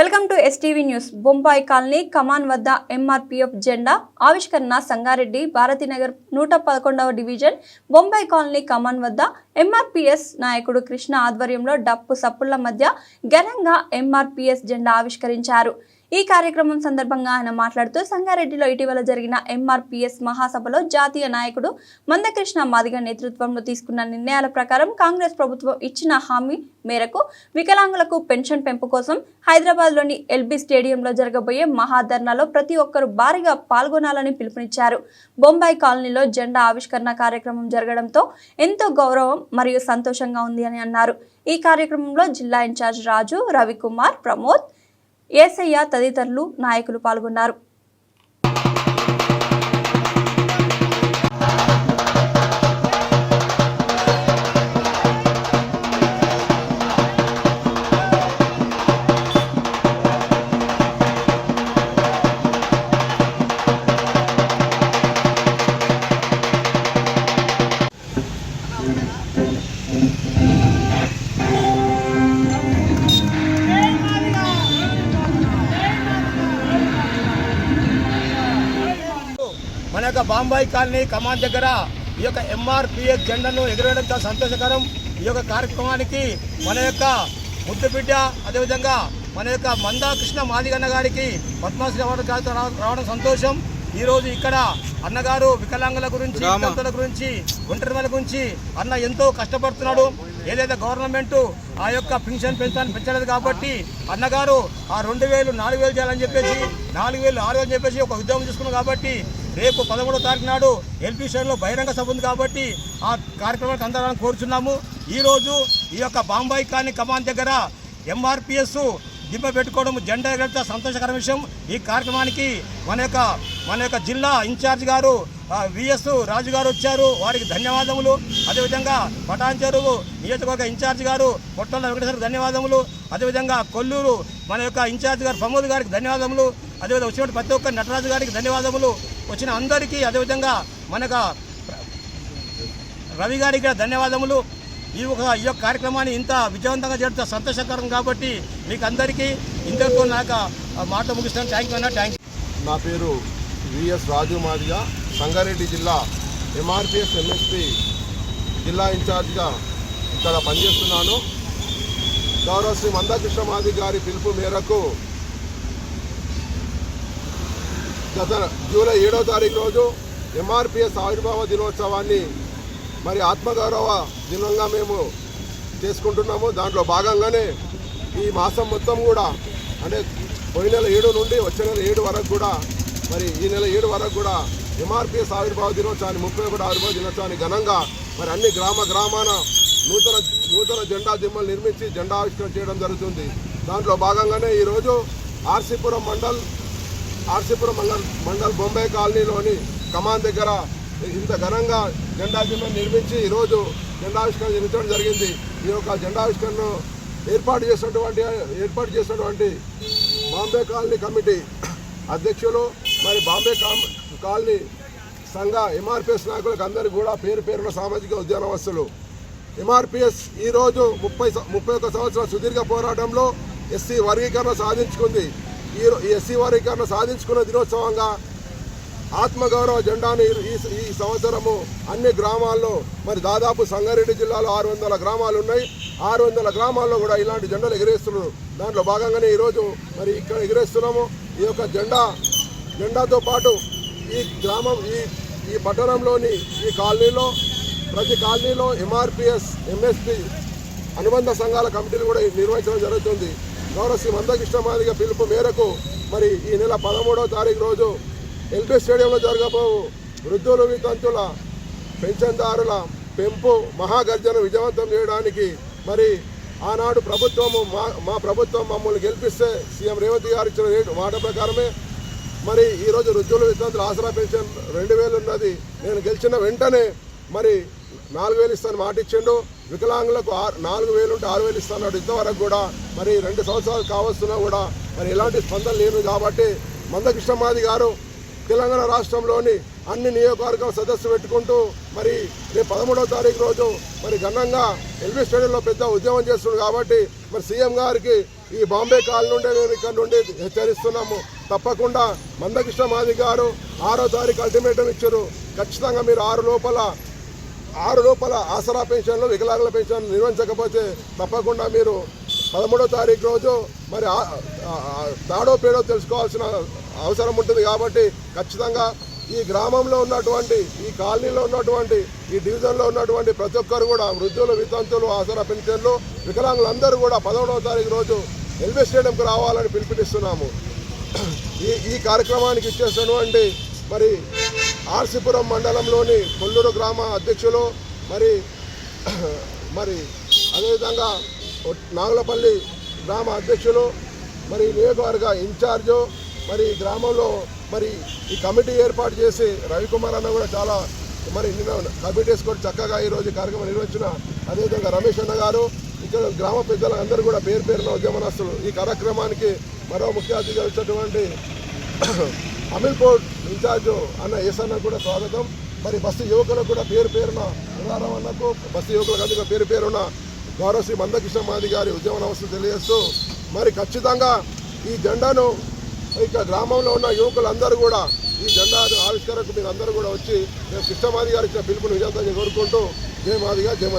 Welcome to STV news. Bombay colony కమాన్ వద్ద MRPF జెండా ఆవిష్కరణ సంగారెడ్డి భారతీనగర్ నూట పదకొండవ డివిజన్ బొంబాయి కాలనీ కమాన్ వద్ద ఎంఆర్పీఎస్ నాయకుడు కృష్ణ ఆధ్వర్యంలో డప్పు సప్పుళ్ళ మధ్య ఘనంగా ఎంఆర్పీఎస్ జెండా ఆవిష్కరించారు. ఈ కార్యక్రమం సందర్భంగా ఆయన మాట్లాడుతూ సంగారెడ్డిలో ఇటీవల జరిగిన ఎంఆర్పీఎస్ మహాసభలో జాతీయ నాయకుడు మందకృష్ణ మాదిగ నేతృత్వంలో తీసుకున్న నిర్ణయాల ప్రకారం కాంగ్రెస్ ప్రభుత్వం ఇచ్చిన హామీ మేరకు వికలాంగులకు పెన్షన్ పెంపు కోసం హైదరాబాద్లోని ఎల్బీ స్టేడియంలో జరగబోయే మహాధర్నాలో ప్రతి ఒక్కరూ భారీగా పాల్గొనాలని పిలుపునిచ్చారు. బొంబాయి కాలనీలో జెండా ఆవిష్కరణ కార్యక్రమం జరగడంతో ఎంతో గౌరవం మరియు సంతోషంగా ఉంది అని అన్నారు. ఈ కార్యక్రమంలో జిల్లా ఇన్ఛార్జ్ రాజు రవికుమార్ ప్రమోద్ ఏసయ్య తదితరులు నాయకులు పాల్గొన్నారు. బాంబాయి కాలనీ కమాన్ దగ్గర ఈ యొక్క ఎంఆర్పిఎస్ జెండాను ఎగరవేయడం చాలా సంతోషకరం. ఈ యొక్క కార్యక్రమానికి మన యొక్క ముద్దుబిడ్డ అదేవిధంగా మన యొక్క మందా కృష్ణ మాదిగన్న గారికి పద్మశ్రీ అవార్డు రావడం సంతోషం. ఈ రోజు ఇక్కడ అన్నగారు వికలాంగుల గురించి వితంతుల గురించి ఒంటరిమల గురించి అన్న ఎంతో కష్టపడుతున్నాడు. ఏదైతే గవర్నమెంట్ ఆ యొక్క పెన్షన్ పెంచాలని పెంచలేదు కాబట్టి అన్నగారు ఆ రెండు వేలు నాలుగు వేలు చేయాలని చెప్పేసి నాలుగు వేలు ఆరు వేలు చెప్పేసి ఒక ఉద్యమం తీసుకున్నాం కాబట్టి రేపు పదమూడో తారీఖు నాడు ఎల్పీ స్టేషన్లో బహిరంగ సభ ఉంది కాబట్టి ఆ కార్యక్రమానికి అందరాలని కోరుచున్నాము. ఈరోజు ఈ యొక్క బాంబాయి కాని కమాన్ దగ్గర ఎంఆర్పిఎస్ దిబ్బ పెట్టుకోవడం జెండా ఎగరత సంతోషకర విషయం. ఈ కార్యక్రమానికి మన యొక్క మన యొక్క జిల్లా ఇన్ఛార్జ్ గారు విఎస్ రాజు గారు వచ్చారు. వారికి ధన్యవాదములు. అదేవిధంగా పటాన్ చెరువు నియోజకవర్గ ఇన్ఛార్జ్ గారు పొట్టల వెంకటేశ్వర ధన్యవాదములు. అదేవిధంగా కొల్లూరు మన యొక్క ఇన్ఛార్జ్ గారు ప్రమోద్ గారికి ధన్యవాదములు. అదేవిధంగా వచ్చినటువంటి ప్రతి ఒక్క నటరాజు గారికి ధన్యవాదములు. వచ్చిన అందరికీ అదేవిధంగా మనకు రవి గారికి ధన్యవాదములు. ఈ ఒక ఈ యొక్క కార్యక్రమాన్ని ఇంత విజయవంతంగా జరుగుతా సంతోషకరం కాబట్టి మీకు అందరికీ ఇంతకు నాకు మాట ముగిస్తాను థ్యాంక్ యూ అన్న థ్యాంక్ నా పేరు విఎస్ రాజు మాదిగ సంగారెడ్డి జిల్లా ఎంఆర్పిఎస్ ఎంఎస్పి జిల్లా ఇన్ఛార్జ్గా ఇక్కడ పనిచేస్తున్నాను. గౌరవ శ్రీ మందాకృష్ణ మాది గారి పిలుపు మేరకు గత జూలై ఏడో తారీఖు రోజు ఎంఆర్పిఎస్ ఆవిర్భావ దినోత్సవాన్ని మరి ఆత్మగౌరవ దినంగా మేము చేసుకుంటున్నాము. దాంట్లో భాగంగానే ఈ మాసం మొత్తం కూడా అంటే పోయిన నెల ఏడు నుండి వచ్చే నెల ఏడు వరకు కూడా మరి ఈ నెల ఏడు వరకు కూడా ఎంఆర్పిఎస్ ఆవిర్భావ దినోత్సవాన్ని ముప్పై ఒకటి ఆవిర్భావ దినోత్సవాన్ని ఘనంగా మరి అన్ని గ్రామ గ్రామాన నూతన నూతన జెండా దిమ్మలు నిర్మించి జెండా ఆవిష్కరణ చేయడం జరుగుతుంది. దాంట్లో భాగంగానే ఈరోజు ఆర్సీపురం మండల్ ఆర్సీపురం మండల్ మండల్ బొంబాయి కాలనీలోని కమాన్ దగ్గర ఇంత ఘనంగా జెండా నిర్మించి ఈరోజు జెండావిష్కరణ నిర్మించడం జరిగింది. ఈ యొక్క జెండావిష్కరణను ఏర్పాటు చేసినటువంటి ఏర్పాటు చేసినటువంటి బాంబే కాలనీ కమిటీ అధ్యక్షులు మరి బాంబే కాలనీ సంఘ ఎంఆర్పిఎస్ నాయకులకు అందరికీ కూడా పేరు పేరున సామాజిక ఉద్యానవస్తులు ఎంఆర్పిఎస్ ఈరోజు ముప్పై ముప్పై ఒక్క సంవత్సరాల సుదీర్ఘ పోరాటంలో ఎస్సీ వర్గీకరణ సాధించుకుంది. ఈ ఎస్సీ వర్గీకరణ సాధించుకున్న దినోత్సవంగా ఆత్మగౌరవ జెండాను ఈ- ఈ ఈ సంవత్సరము అన్ని గ్రామాల్లో మరి దాదాపు సంగారెడ్డి జిల్లాలో ఆరు వందల గ్రామాలు ఉన్నాయి. ఆరు వందల గ్రామాల్లో కూడా ఇలాంటి జెండాలు ఎగిరేస్తున్నారు. దాంట్లో భాగంగానే ఈరోజు మరి ఇక్కడ ఎగిరేస్తున్నాము. ఈ యొక్క జెండా జెండాతో పాటు ఈ గ్రామం ఈ ఈ పట్టణంలోని ఈ కాలనీలో ప్రతి కాలనీలో ఎంఆర్పిఎస్ ఎంఎస్పి అనుబంధ సంఘాల కమిటీలు కూడా నిర్వహించడం జరుగుతుంది. గౌరవ శ్రీ మందకృష్ణ మాదిగ పిలుపు మేరకు మరి ఈ నెల పదమూడవ తారీఖు రోజు ఎల్పీ స్టేడియంలో జరగబోవు వృద్ధులు వితంతుల పెన్షన్దారుల పెంపు మహాగర్జన విజయవంతం చేయడానికి మరి ఆనాడు ప్రభుత్వము మా మా ప్రభుత్వం మమ్మల్ని గెలిపిస్తే సీఎం రేవంత్ గారు ఇచ్చిన రేటు మాట ప్రకారమే మరి ఈరోజు వృద్ధుల వితంతుల ఆసరా పెన్షన్ రెండు వేలు ఉన్నది. నేను గెలిచిన వెంటనే మరి నాలుగు వేలు ఇస్తాను మాట ఇచ్చిండు. వికలాంగులకు ఆరు నాలుగు వేలు ఉంటే ఆరు వేలు ఇస్తాడు ఇంతవరకు కూడా మరి రెండు సంవత్సరాలు కావస్తున్నా కూడా మరి ఎలాంటి స్పందన లేదు కాబట్టి మందకృష్ణమాది గారు తెలంగాణ రాష్ట్రంలోని అన్ని నియోజకవర్గం సదస్సు పెట్టుకుంటూ మరి రేపు పదమూడవ తారీఖు రోజు మరి ఘనంగా ఎల్బీ స్టేడియంలో పెద్ద ఉద్యమం చేస్తున్నాడు కాబట్టి మరి సీఎం గారికి ఈ బాంబే కాల్ నుండి మేము ఇక్కడ నుండి హెచ్చరిస్తున్నాము. తప్పకుండా మందకృష్ణ మాది గారు ఆరో తారీఖు అల్టిమేటం ఇచ్చారు. ఖచ్చితంగా మీరు ఆరు లోపల ఆరు లోపల ఆసరా పెన్షన్లు వికలాంగుల పెన్షన్ నిర్వహించకపోతే తప్పకుండా మీరు పదమూడో తారీఖు రోజు మరి తాడో పేడో తెలుసుకోవాల్సిన అవసరం ఉంటుంది కాబట్టి ఖచ్చితంగా ఈ గ్రామంలో ఉన్నటువంటి ఈ కాలనీలో ఉన్నటువంటి ఈ డివిజన్లో ఉన్నటువంటి ప్రతి ఒక్కరు కూడా వృద్ధులు వితంతులు ఆసరా పెన్షన్లు వికలాంగులందరూ కూడా పదమూడవ తారీఖు రోజు ఎల్బీ స్టేడియంకు రావాలని పిలుపునిస్తున్నాము. ఈ ఈ కార్యక్రమానికి ఇచ్చేసినటువంటి మరి ఆర్సిపురం మండలంలోని కొల్లూరు గ్రామ అధ్యక్షులు మరి మరి అదేవిధంగా నాగులపల్లి గ్రామ అధ్యక్షులు మరి నియోజకవర్గ ఇన్ఛార్జు మరి గ్రామంలో మరి ఈ కమిటీ ఏర్పాటు చేసి రవికుమార్ అన్న కూడా చాలా మరి నిన్న కమిటీస్ కూడా చక్కగా ఈరోజు కార్యక్రమం నిర్వహించిన అదేవిధంగా రమేష్ అన్న గారు ఇక్కడ గ్రామ పెద్దలు అందరూ కూడా పేరు పేరున ఉద్యమనస్తులు. ఈ కార్యక్రమానికి మరో ముఖ్య అతిథిగా వచ్చినటువంటి అమీర్పూర్ ఇన్ఛార్జ్ అన్న ఎస్ అన్న కూడా స్వాగతం. మరి బస్సు యువకులకు కూడా పేరు పేరున ఉదారం అన్నకు బస్సు యువకులకు అందుకు పేరు పేరున గౌరవ శ్రీ మందకృష్ణ మాది గారి ఉద్యమ అవసరం తెలియజేస్తూ మరి ఖచ్చితంగా ఈ జెండాను ఇక గ్రామంలో ఉన్న యువకులందరూ కూడా ఈ జెండా ఆవిష్కరణకు మీరు అందరూ కూడా వచ్చి మేము కృష్ణమాది గారి ఇచ్చిన పిలుపుని విజయంతంగా కోరుకుంటూ జయ మాదిగా జయ